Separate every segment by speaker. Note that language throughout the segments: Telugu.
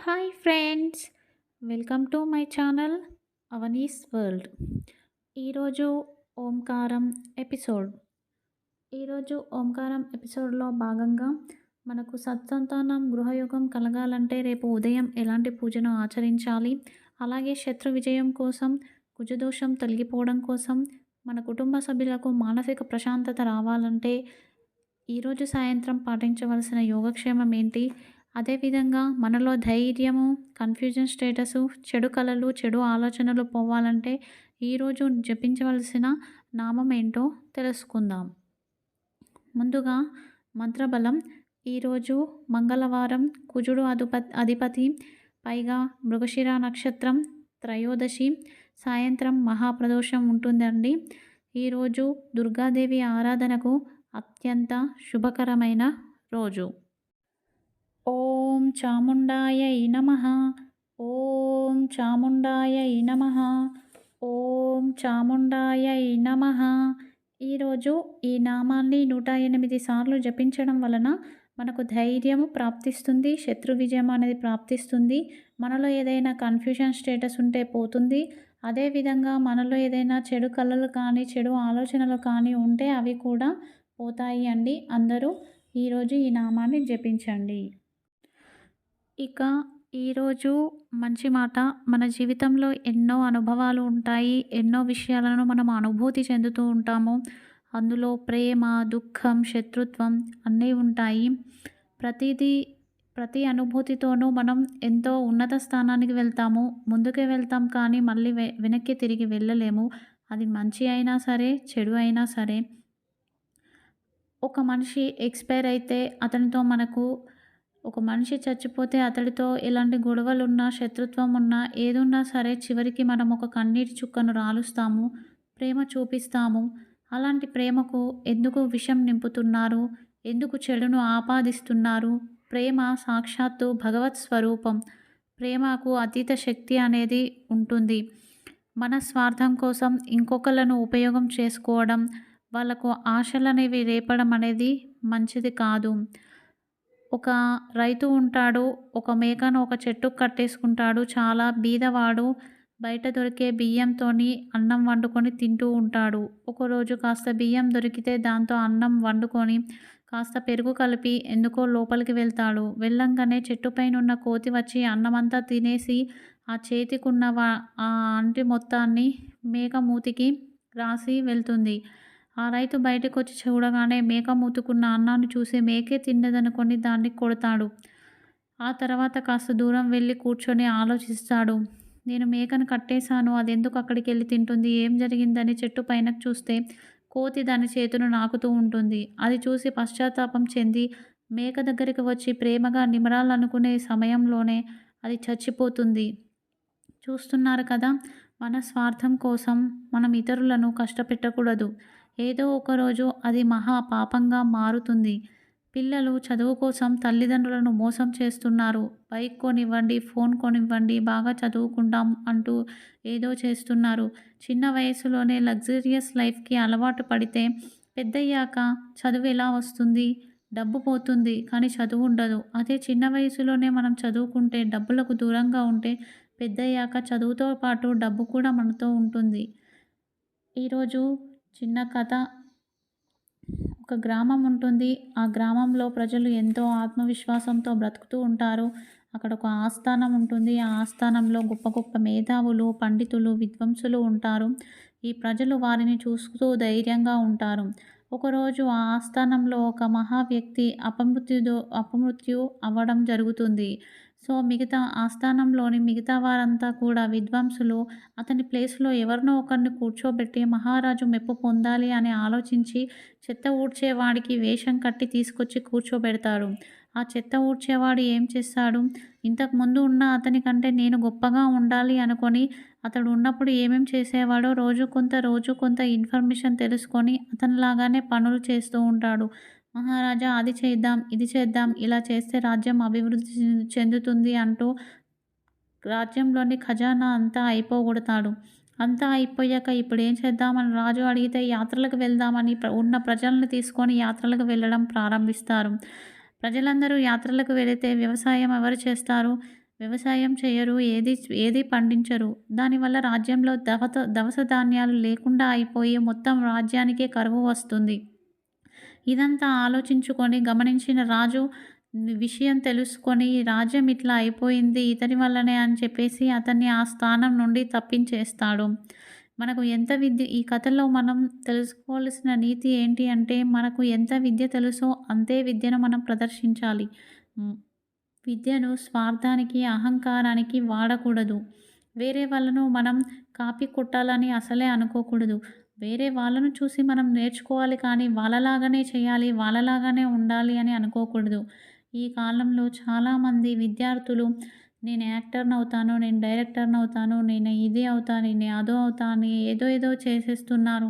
Speaker 1: Hi friends welcome to my channel Avani's world ఈరోజు ఓంకారం ఎపిసోడ్ ఈరోజు ఓంకారం ఎపిసోడ్లో భాగంగా మనకు సత్సంతానం గృహయోగం కలగాలంటే రేపు ఉదయం ఎలాంటి పూజను ఆచరించాలి? అలాగే శత్రు విజయం కోసం కుజదోషం తొలగిపోవడం కోసం మన కుటుంబ సభ్యులకు మానసిక ప్రశాంతత రావాలంటే ఈరోజు సాయంత్రం పాటించవలసిన యోగక్షేమం ఏంటి? అదేవిధంగా మనలో ధైర్యము కన్ఫ్యూజన్ స్టేటసు చెడు కళలు చెడు ఆలోచనలు పోవాలంటే ఈరోజు జపించవలసిన నామం ఏంటో తెలుసుకుందాం. ముందుగా మంత్రబలం. ఈరోజు మంగళవారం కుజుడు అధిపతి అధిపతి పైగా మృగశిర నక్షత్రం త్రయోదశి సాయంత్రం మహాప్రదోషం ఉంటుందండి. ఈరోజు దుర్గాదేవి ఆరాధనకు అత్యంత శుభకరమైన రోజు. ఓం చాముండాయై నమ. ఓం చాముండాయై నమ. ఓం చాముండాయై నమ. ఈరోజు ఈ నామాన్ని నూట ఎనిమిది సార్లు జపించడం వలన మనకు ధైర్యము ప్రాప్తిస్తుంది శత్రు విజయం అనేది ప్రాప్తిస్తుంది మనలో ఏదైనా కన్ఫ్యూజన్ స్టేటస్ ఉంటే పోతుంది. అదేవిధంగా మనలో ఏదైనా చెడు కళలు కానీ చెడు ఆలోచనలు కానీ ఉంటే అవి కూడా పోతాయి అండి. అందరూ ఈరోజు ఈ నామాన్ని జపించండి. ఇక ఈరోజు మంచి మాట. మన జీవితంలో ఎన్నో అనుభవాలు ఉంటాయి. ఎన్నో విషయాలను మనం అనుభూతి చెందుతూ ఉంటాము. అందులో ప్రేమ దుఃఖం శత్రుత్వం అన్నీ ఉంటాయి. ప్రతిదీ ప్రతి అనుభూతితోనూ మనం ఎంతో ఉన్నత స్థానానికి వెళ్తాము. ముందుకే వెళ్తాం కానీ మళ్ళీ వె వెనక్కి తిరిగి వెళ్ళలేము. అది మంచి అయినా సరే చెడు అయినా సరే. ఒక మనిషి ఎక్స్పైర్ అయితే అతనితో మనకు ఒక మనిషి చచ్చిపోతే అతడితో ఎలాంటి గొడవలు ఉన్నా శత్రుత్వం ఉన్నా ఏదున్నా సరే చివరికి మనం ఒక కన్నీటి చుక్కను రాలుస్తాము ప్రేమ చూపిస్తాము. అలాంటి ప్రేమకు ఎందుకు విషం నింపుతున్నారు? ఎందుకు చెడును ఆపాదిస్తున్నారు? ప్రేమ సాక్షాత్తు భగవత్ స్వరూపం. ప్రేమకు అతీత శక్తి అనేది ఉంటుంది. మన స్వార్థం కోసం ఇంకొకళ్ళను ఉపయోగం చేసుకోవడం వాళ్ళకు ఆశలనేవి రేపడం అనేది మంచిది కాదు. ఒక రైతు ఉంటాడు ఒక మేకను ఒక చెట్టుకు కట్టేసుకుంటాడు చాలా బీదవాడు బయట దొరికే బియ్యంతో అన్నం వండుకొని తింటూ ఉంటాడు. ఒకరోజు కాస్త బియ్యం దొరికితే దాంతో అన్నం వండుకొని కాస్త పెరుగు కలిపి ఎందుకో లోపలికి వెళ్తాడు. వెళ్ళంగానే చెట్టుపైన ఉన్న కోతి వచ్చి అన్నమంతా తినేసి ఆ చేతికున్న ఆ అంటి మొత్తాన్ని మేక మూతికి రాసి వెళ్తుంది. ఆ రైతు బయటకు వచ్చి చూడగానే మేక మూతుకున్న అన్నాన్ని చూసి మేకే తిన్నదనుకొని దాన్ని కొడతాడు. ఆ తర్వాత కాస్త దూరం వెళ్ళి కూర్చొని ఆలోచిస్తాడు. నేను మేకను కట్టేశాను అది ఎందుకు అక్కడికి వెళ్ళి తింటుంది ఏం జరిగిందని చెట్టు పైన చూస్తే కోతి దాని చేతును నాకుతూ ఉంటుంది. అది చూసి పశ్చాత్తాపం చెంది మేక దగ్గరికి వచ్చి ప్రేమగా నిమరాలనుకునే సమయంలోనే అది చచ్చిపోతుంది. చూస్తున్నారు కదా మన స్వార్థం కోసం మనం ఇతరులను కష్టపెట్టకూడదు. ఏదో ఒకరోజు అది మహా పాపంగా మారుతుంది. పిల్లలు చదువు కోసం తల్లిదండ్రులను మోసం చేస్తున్నారు. బైక్ కొనివ్వండి ఫోన్ కొనివ్వండి బాగా చదువుకుంటాం అంటూ ఏదో చేస్తున్నారు. చిన్న వయసులోనే లగ్జరియస్ లైఫ్కి అలవాటు పడితే పెద్దయ్యాక చదువు ఎలా వస్తుంది? డబ్బు పోతుంది కానీ చదువు ఉండదు. అదే చిన్న వయసులోనే మనం చదువుకుంటే డబ్బులకు దూరంగా ఉంటే పెద్దయ్యాక చదువుతో పాటు డబ్బు కూడా మనతో ఉంటుంది. ఈరోజు చిన్న కథ. ఒక గ్రామం ఉంటుంది. ఆ గ్రామంలో ప్రజలు ఎంతో ఆత్మవిశ్వాసంతో బ్రతుకుతూ ఉంటారు. అక్కడ ఒక ఆస్థానం ఉంటుంది. ఆ ఆస్థానంలో గొప్ప గొప్ప మేధావులు పండితులు విద్వాంసులు ఉంటారు. ఈ ప్రజలు వారిని చూస్తూ ధైర్యంగా ఉంటారు. ఒకరోజు ఆ ఆస్థానంలో ఒక మహా వ్యక్తి అపమృత్యుదో అపమృత్యు అవ్వడం జరుగుతుంది. సో మిగతా ఆస్థానంలోని మిగతా వారంతా కూడా విద్వాంసులు అతని ప్లేస్లో ఎవరినో ఒకరిని కూర్చోబెట్టి మహారాజు మెప్పు పొందాలి అని ఆలోచించి చెత్త ఊడ్చేవాడికి వేషం కట్టి తీసుకొచ్చి కూర్చోబెడతాడు. ఆ చెత్త ఊడ్చేవాడు ఏం చేస్తాడు? ఇంతకుముందు ఉన్న అతని కంటే నేను గొప్పగా ఉండాలి అనుకొని అతడు ఉన్నప్పుడు ఏమేం చేసేవాడో రోజు కొంత రోజు కొంత ఇన్ఫర్మేషన్ తెలుసుకొని అతనిలాగానే పనులు చేస్తూ ఉంటాడు. మహారాజా అది చేద్దాం ఇది చేద్దాం ఇలా చేస్తే రాజ్యం అభివృద్ధి చెందుతుంది అంటూ రాజ్యంలోని ఖజానా అంతా అయిపోగొడతాడు. అంతా అయిపోయాక ఇప్పుడు ఏం చేద్దామని రాజు అడిగితే యాత్రలకు వెళ్దామని ఉన్న ప్రజలను తీసుకొని యాత్రలకు వెళ్ళడం ప్రారంభిస్తారు. ప్రజలందరూ యాత్రలకు వెళితే వ్యవసాయం ఎవరు చేస్తారు? వ్యవసాయం చేయరు ఏది ఏది పండించరు. దానివల్ల రాజ్యంలో దవత దవస ధాన్యాలు లేకుండా అయిపోయి మొత్తం రాజ్యానికే కరువు వస్తుంది. ఇదంతా ఆలోచించుకొని గమనించిన రాజు విషయం తెలుసుకొని రాజ్యం ఇట్లా అయిపోయింది ఇతని వల్లనే అని చెప్పేసి అతన్ని ఆ స్థానం నుండి తప్పించేస్తాడు. మనకు ఎంత విద్య ఈ కథలో మనం తెలుసుకోవాల్సిన నీతి ఏంటి అంటే మనకు ఎంత విద్య తెలుసో అంతే విద్యను మనం ప్రదర్శించాలి. విద్యను స్వార్థానికి అహంకారానికి వాడకూడదు. వేరే వాళ్ళను మనం కాపీ కొట్టాలని అసలే అనుకోకూడదు. వేరే వాళ్ళను చూసి మనం నేర్చుకోవాలి కానీ వాళ్ళలాగానే చేయాలి వాళ్ళలాగానే ఉండాలి అని అనుకోకూడదు. ఈ కాలంలో చాలామంది విద్యార్థులు నేను యాక్టర్ని అవుతాను నేను డైరెక్టర్ని అవుతాను నేను ఇది అవుతాను నేను అదో అవుతాను ఏదో ఏదో చేసేస్తున్నారు.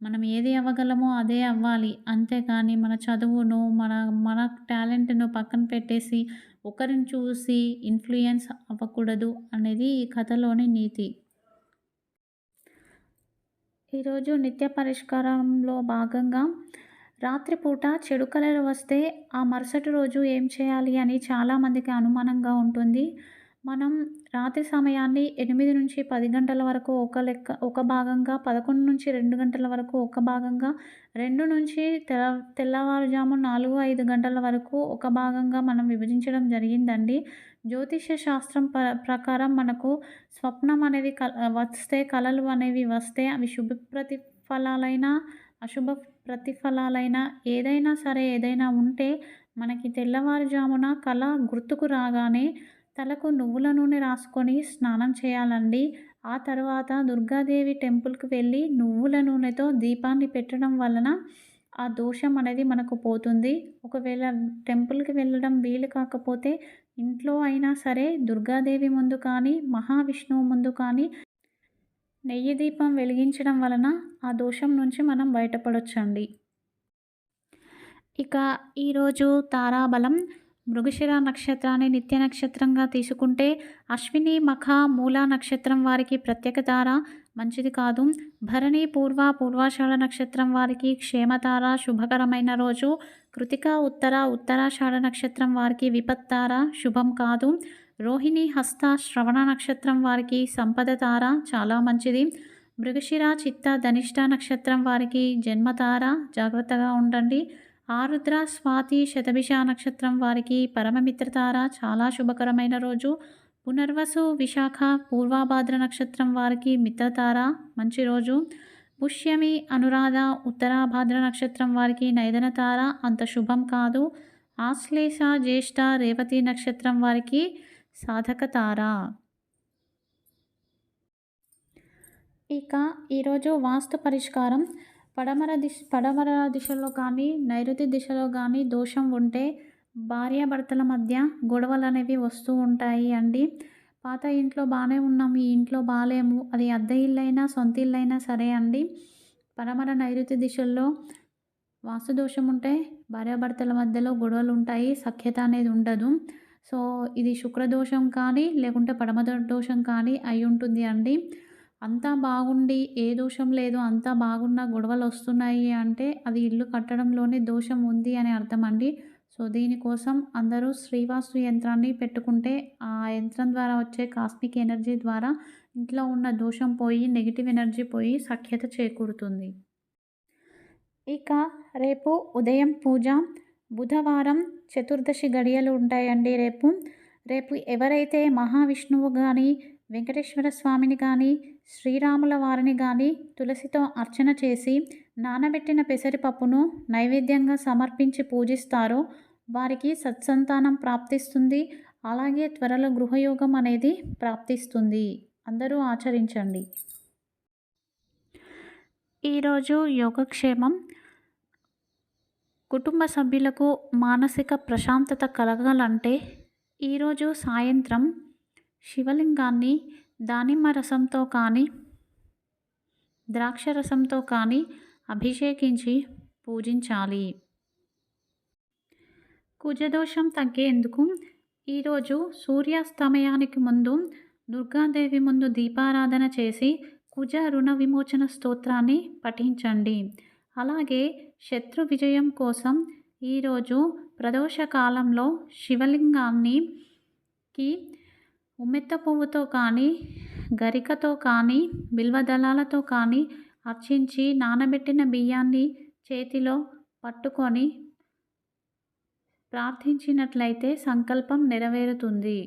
Speaker 1: మనం ఏది అవ్వగలమో అదే అవ్వాలి. అంతేకాని మన చదువును మన మన టాలెంట్ను పక్కన పెట్టేసి ఒకరిని చూసి ఇన్ఫ్లుయెన్స్ అవ్వకూడదు అనేది ఈ కథలోని నీతి. ఈరోజు నిత్య పరిష్కారంలో భాగంగా రాత్రిపూట చెడు కలలు వస్తే ఆ మరుసటి రోజు ఏం చేయాలి అని చాలామందికి అనుమానంగా ఉంటుంది. మనం రాత్రి సమయాన్ని ఎనిమిది నుంచి పది గంటల వరకు ఒక లెక్క ఒక భాగంగా పదకొండు నుంచి రెండు గంటల వరకు ఒక భాగంగా రెండు నుంచి తెల్ల తెల్లవారుజాము నాలుగు ఐదు గంటల వరకు ఒక భాగంగా మనం విభజించడం జరిగిందండి. జ్యోతిష శాస్త్రం ప ప్రకారం మనకు స్వప్నం అనేది క వస్తే కళలు అనేవి వస్తే అవి శుభ ప్రతిఫలాలైన అశుభ ప్రతిఫలాలైన ఏదైనా సరే ఏదైనా ఉంటే మనకి తెల్లవారుజామున కళ గుర్తుకు రాగానే తలకు నువ్వుల నూనె రాసుకొని స్నానం చేయాలండి. ఆ తర్వాత దుర్గాదేవి టెంపుల్కి వెళ్ళి నువ్వుల నూనెతో దీపాన్ని పెట్టడం వలన ఆ దోషం అనేది మనకు పోతుంది. ఒకవేళ టెంపుల్కి వెళ్ళడం వీలు కాకపోతే ఇంట్లో అయినా సరే దుర్గాదేవి ముందు కానీ మహావిష్ణువు ముందు కానీ నెయ్యి దీపం వెలిగించడం వలన ఆ దోషం నుంచి మనం బయటపడొచ్చండి. ఇక ఈరోజు తారాబలం మృగశిర నక్షత్రాన్ని నిత్య నక్షత్రంగా తీసుకుంటే అశ్విని మఖ మూల నక్షత్రం వారికి ప్రత్యేక తార మంచిది కాదు. భరణి పూర్వ పూర్వాషాఢ నక్షత్రం వారికి క్షేమతార శుభకరమైన రోజు. కృతిక ఉత్తర ఉత్తరాషాఢ నక్షత్రం వారికి విపత్తార శుభం కాదు. రోహిణి హస్త శ్రవణ నక్షత్రం వారికి సంపద తార చాలా మంచిది. మృగశిర చిత్త ధనిష్ట నక్షత్రం వారికి జన్మతార జాగ్రత్తగా ఉండండి. ఆరుద్ర స్వాతి శతభిష నక్షత్రం వారికి పరమమిత్రతార చాలా శుభకరమైన రోజు. పునర్వసు విశాఖ పూర్వాభాద్ర నక్షత్రం వారికి మిత్రతార మంచి రోజు. పుష్యమి అనురాధ ఉత్తరాభాద్ర నక్షత్రం వారికి నైదనతార అంత శుభం కాదు. ఆశ్లేష జ్యేష్ఠ రేవతి నక్షత్రం వారికి సాధక తార ఇక ఈరోజు వాస్తు పరిష్కారం. పడమర దిశ పడమర దిశలో కానీ నైరుతి దిశలో కానీ దోషం ఉంటే భార్యాభర్తల మధ్య గొడవలు అనేవి వస్తూ ఉంటాయి అండి. పాత ఇంట్లో బాగానే ఉన్నాం ఈ ఇంట్లో బాగాలేము అది అద్దె ఇల్లైనా సొంత ఇల్లైనా సరే అండి. పడమర నైరుతి దిశల్లో వాస్తు దోషం ఉంటే భార్యాభర్తల మధ్యలో గొడవలు ఉంటాయి సఖ్యత అనేది ఉండదు. సో ఇది శుక్రదోషం కానీ లేకుంటే పడమ దోషం కానీ అయి ఉంటుంది అండి. అంతా బాగుండి ఏ దోషం లేదు అంతా బాగున్న గొడవలు వస్తున్నాయి అంటే అది ఇల్లు కట్టడంలోనే దోషం ఉంది అని అర్థం అండి సో దీనికోసం అందరూ శ్రీవాస్తు యంత్రాన్ని పెట్టుకుంటే ఆ యంత్రం ద్వారా వచ్చే కాస్మిక్ ఎనర్జీ ద్వారా ఇంట్లో ఉన్న దోషం పోయి నెగిటివ్ ఎనర్జీ పోయి సఖ్యత చేకూరుతుంది. ఇక రేపు ఉదయం పూజ బుధవారం చతుర్దశి గడియలు ఉంటాయండి రేపు. రేపు ఎవరైతే మహావిష్ణువు కానీ వెంకటేశ్వర స్వామిని కానీ శ్రీరాముల వారిని కానీ తులసితో అర్చన చేసి నానబెట్టిన పెసరిపప్పును నైవేద్యంగా సమర్పించి పూజిస్తారు. వారికి సత్సంతానం ప్రాప్తిస్తుంది. అలాగే త్వరలో గృహయోగం అనేది ప్రాప్తిస్తుంది. అందరూ ఆచరించండి. ఈరోజు యోగక్షేమం. కుటుంబ సభ్యులకు మానసిక ప్రశాంతత కలగాలంటే ఈరోజు సాయంత్రం శివలింగాన్ని దానిమ్మ రసంతో కానీ ద్రాక్ష రసంతో కానీ అభిషేకించి పూజించాలి. కుజదోషం తగ్గేందుకు ఈరోజు సూర్యాస్తమయానికి ముందు దుర్గాదేవి ముందు దీపారాధన చేసి కుజ రుణ విమోచన స్తోత్రాన్ని పఠించండి. అలాగే శత్రు విజయం కోసం ఈరోజు ప్రదోష కాలంలో శివలింగాన్నికి ఉమ్మెత్త పువ్వుతో కానీ గరికతో కానీ బిల్వదళాలతో కానీ అర్చించి నానబెట్టిన బియ్యాన్ని చేతిలో పట్టుకొని ప్రార్థించినట్లయితే సంకల్పం నెరవేరుతుంది.